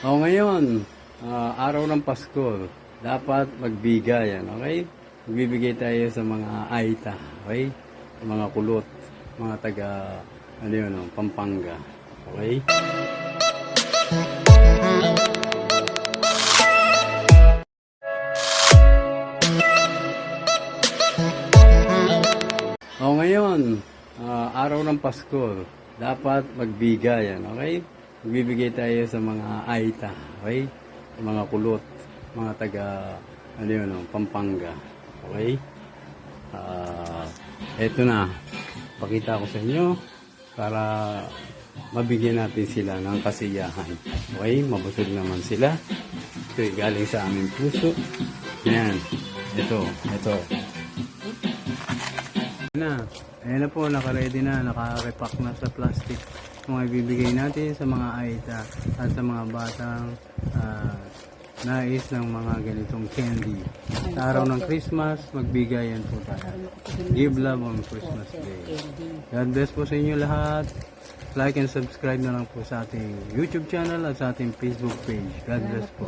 O ngayon, ah, araw ng Pasko, dapat magbigay, ano, okay? Magbibigay tayo sa mga Aita, okay? Mga kulot, mga taga, ano yun, oh, Pampanga, okay? O ngayon, ah, araw ng Pasko, dapat magbigay, ano, okay? Magbibigay tayo sa mga Aita, okay? Mga kulot, mga taga, ano yun, oh, Pampanga, okay? Ah, eto na, pakita ko sa inyo para mabigyan natin sila ng kasiyahan. Okay, mabusog naman sila. Ito galing sa aming puso. Yan, ito, ito. Na, ayan na po, nakaready na, naka-repack na sa plastic. Mga ibibigay natin sa mga aita at sa mga batang ah, nais ng mga ganitong candy. Sa araw ng Christmas, magbigayan po tayo. Give love on Christmas Day. God bless po sa inyo lahat. Like and subscribe na lang po sa ating YouTube channel at sa ating Facebook page. God bless po.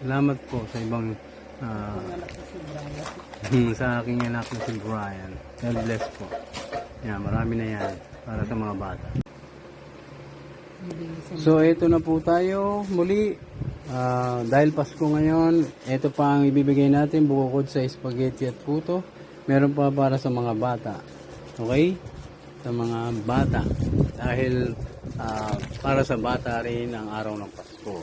Salamat po sa ibang Brian. sa aking anak na si Brian. God bless po. Yan, marami na yan para sa mga bata. So, ito na po tayo muli. Ah, dahil Pasko ngayon, ito pa ang ibibigay natin bukod sa spaghetti at puto. Meron pa para sa mga bata. Okay? Sa mga bata. Dahil ah, para sa bata rin ang araw ng Pasko.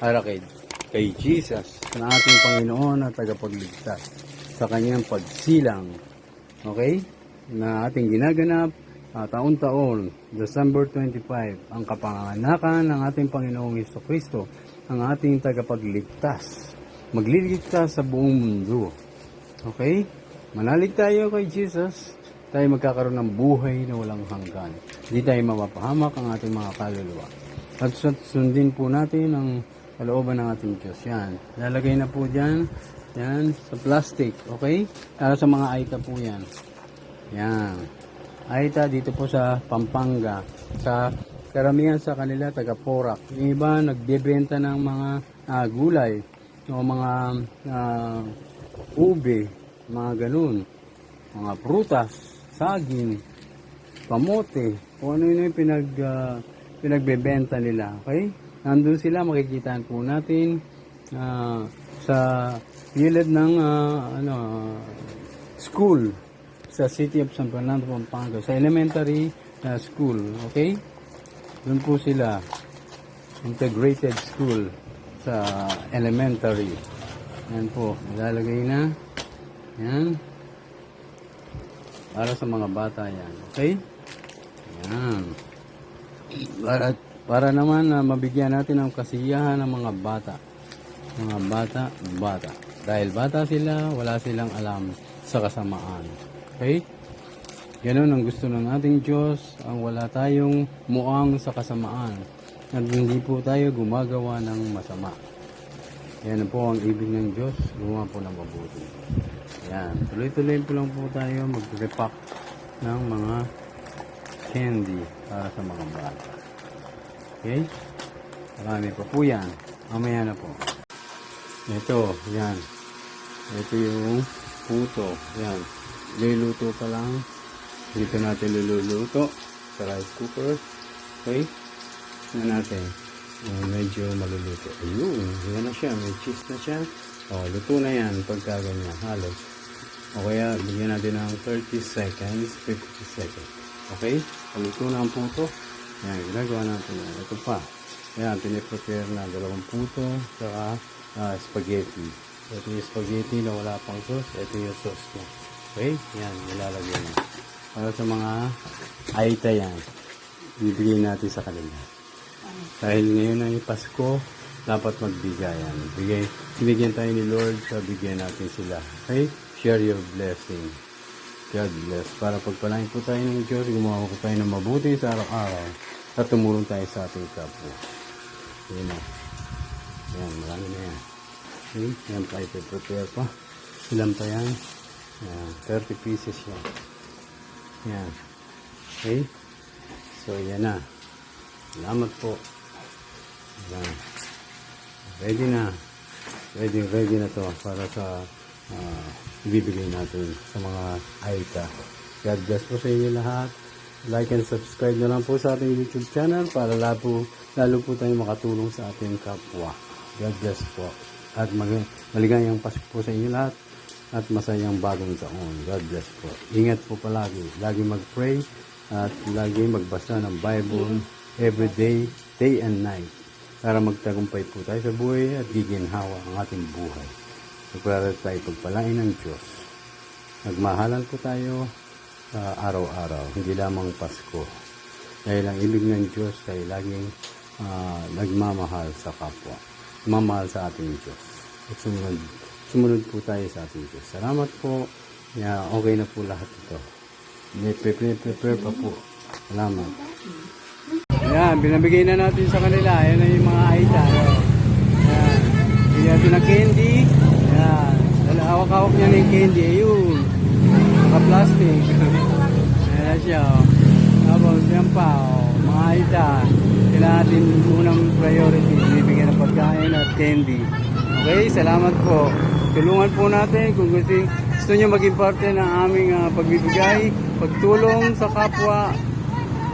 Para kay, kay Jesus na ating Panginoon at tagapagligtas sa kanyang pagsilang. Okay? Na ating ginaganap ah, taon-taon, December 25, ang kapanganakan ng ating Panginoong Heso Kristo, ang ating tagapagligtas. Magliligtas sa buong mundo. Okay? Manalig tayo kay Jesus, tayo magkakaroon ng buhay na walang hanggan. Hindi tayo mapapahamak ang ating mga kaluluwa. At sun- sundin po natin ang kalooban ng ating Diyos. Yan. Lalagay na po dyan. Yan. Sa plastic. Okay? Para sa mga aita po yan. Yan. Aita dito po sa Pampanga. Sa karamihan sa kanila taga Porac. Yung iba nagbebenta ng mga ah, gulay o mga ah, ube, mga ganun. Mga prutas, saging, kamote, kung ano yun yung pinag, ah, pinagbebenta nila. Okay? Nandun sila, makikitaan po natin ah, sa gilid ng ah, ano, school sa City of San Fernando, Pampanga. Sa elementary ah, school. Okay? Doon po sila. Integrated school sa elementary. Yan po. Ilalagay na. Yan. Para sa mga bata yan. Okay? Yan. Para, para naman na mabigyan natin ng kasiyahan ng mga bata. Mga bata, bata. Dahil bata sila, wala silang alam sa kasamaan. Okay? Ganon ang gusto ng ating Diyos, ang wala tayong muang sa kasamaan. At hindi po tayo gumagawa ng masama. Yan po ang ibig ng Diyos, gumawa po ng mabuti. Yan, tuloy-tuloy po lang po tayo mag-repack ng mga candy para sa mga bata. Okay? Marami pa po yan. Mamaya na po. Ito, yan. Ito yung puto. Yan. Luluto pa lang. Dito natin lululuto sa rice cooker. Okay? Na natin. Oh, medyo maluluto. Ayun, yan na siya. May cheese na siya. Oh, luto na yan pagka ganyan. Halos. O kaya, bigyan natin ng 30 seconds, 50 seconds. Okay? Paluto na ang puto. Yan, ginagawa natin yan. Ito pa. Yan, piniprepare na dalawang puto, saka ah, spaghetti. Ito yung spaghetti na wala pang sauce. Ito yung sauce niya. Okay? Yan, nilalagay na. Para sa mga aita yan, bibigyan natin sa kanila. Dahil ngayon ay Pasko, dapat magbigayan. Bigay, binigyan tayo ni Lord sa bigyan natin sila. Okay? Share your blessing. God bless. Para pagpalain po tayo ng Diyos, gumawa po tayo ng mabuti sa araw-araw at tumulong tayo sa ating kapwa. Yan na. Yan, marami na yan. Okay? Yan pa, ipiprepare pa. Ilan pa yan? Yan, 30 pieces yan. Yan. Okay? So, yan na. Salamat po. Yan. Ready na. Ready, ready na to para sa ah, ibibigay natin sa mga Aita. God bless po sa inyo lahat. Like and subscribe na lang po sa ating YouTube channel para lalo lalo po tayo makatulong sa ating kapwa. God bless po. At mag- maligayang Pasko po sa inyo lahat at masayang bagong taon. God bless po. Ingat po palagi. Lagi mag-pray at lagi magbasa ng Bible every day, day and night para magtagumpay po tayo sa buhay at giginhawa ang ating buhay. Para tayo pagpalain ng Diyos. Nagmahalan po tayo sa araw-araw, hindi lamang Pasko. Dahil ang ibig ng Diyos ay laging ah, nagmamahal sa kapwa. Mamahal sa ating Diyos. At sumunod, sumunod po tayo sa ating Diyos. Salamat po. Yeah, okay na po lahat ito. May prepare pa po. Salamat. Ayan, binabigay na natin sa kanila. Ayan na yung mga aita. Ayan. Ayan. Bigyan natin ng candy. Ayan. Hawak-hawak niya na yung candy. Ayun. Naka-plastic. Ayan na siya. Oh. Tapos yan pa. Oh. Mga aita. Kailangan natin unang priority. Bibigyan ng pagkain at candy. Okay, salamat po. Tulungan po natin kung gusto, gusto nyo maging parte ng aming ah, pagbibigay, pagtulong sa kapwa,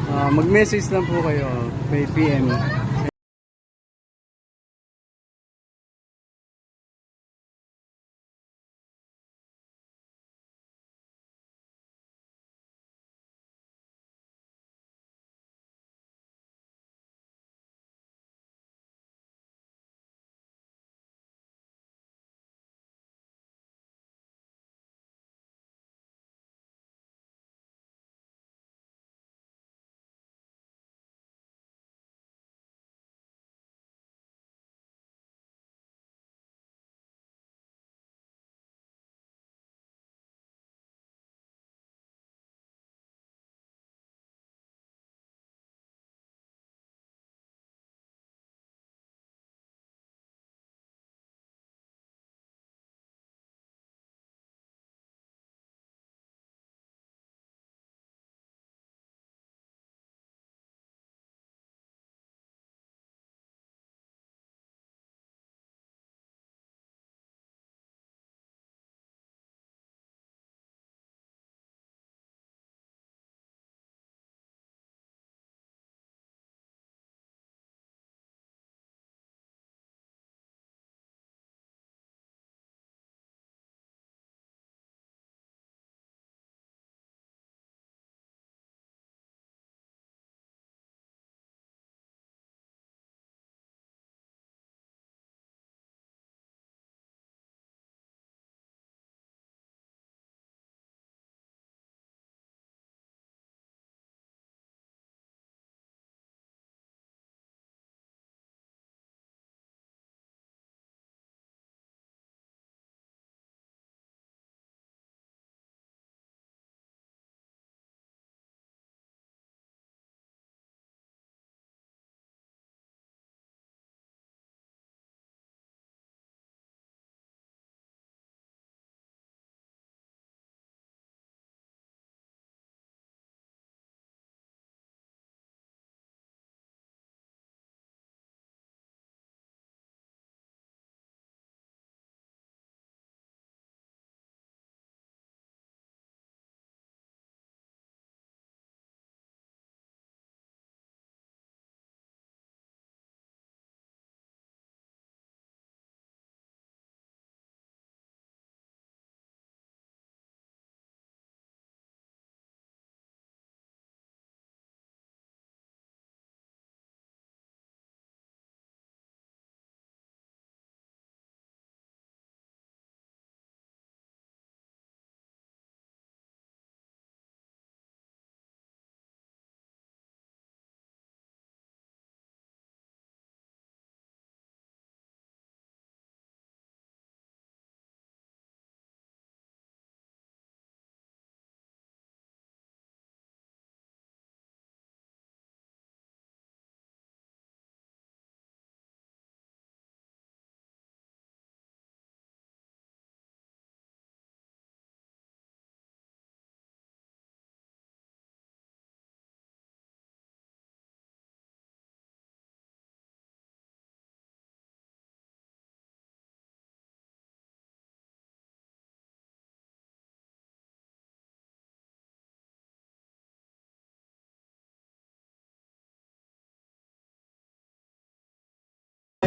Ah, mag-message lang po kayo may PM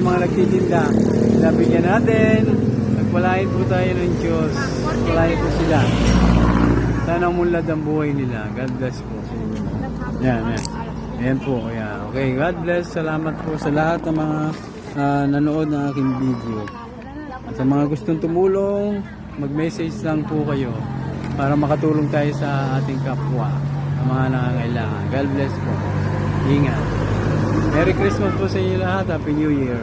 Yung mga nagtitinda, nabigyan natin. Nagpalain po tayo ng Diyos. Palain po sila. Sana umunlad ang buhay nila. God bless po. Yan, yan. Ayan po. Ayan. Okay, God bless. Salamat po sa lahat ng mga ah, nanood ng aking video. At sa mga gustong tumulong, mag-message lang po kayo para makatulong tayo sa ating kapwa, ang mga nangangailangan. God bless po. Ingat. Merry Christmas po sa inyo lahat. Happy New Year.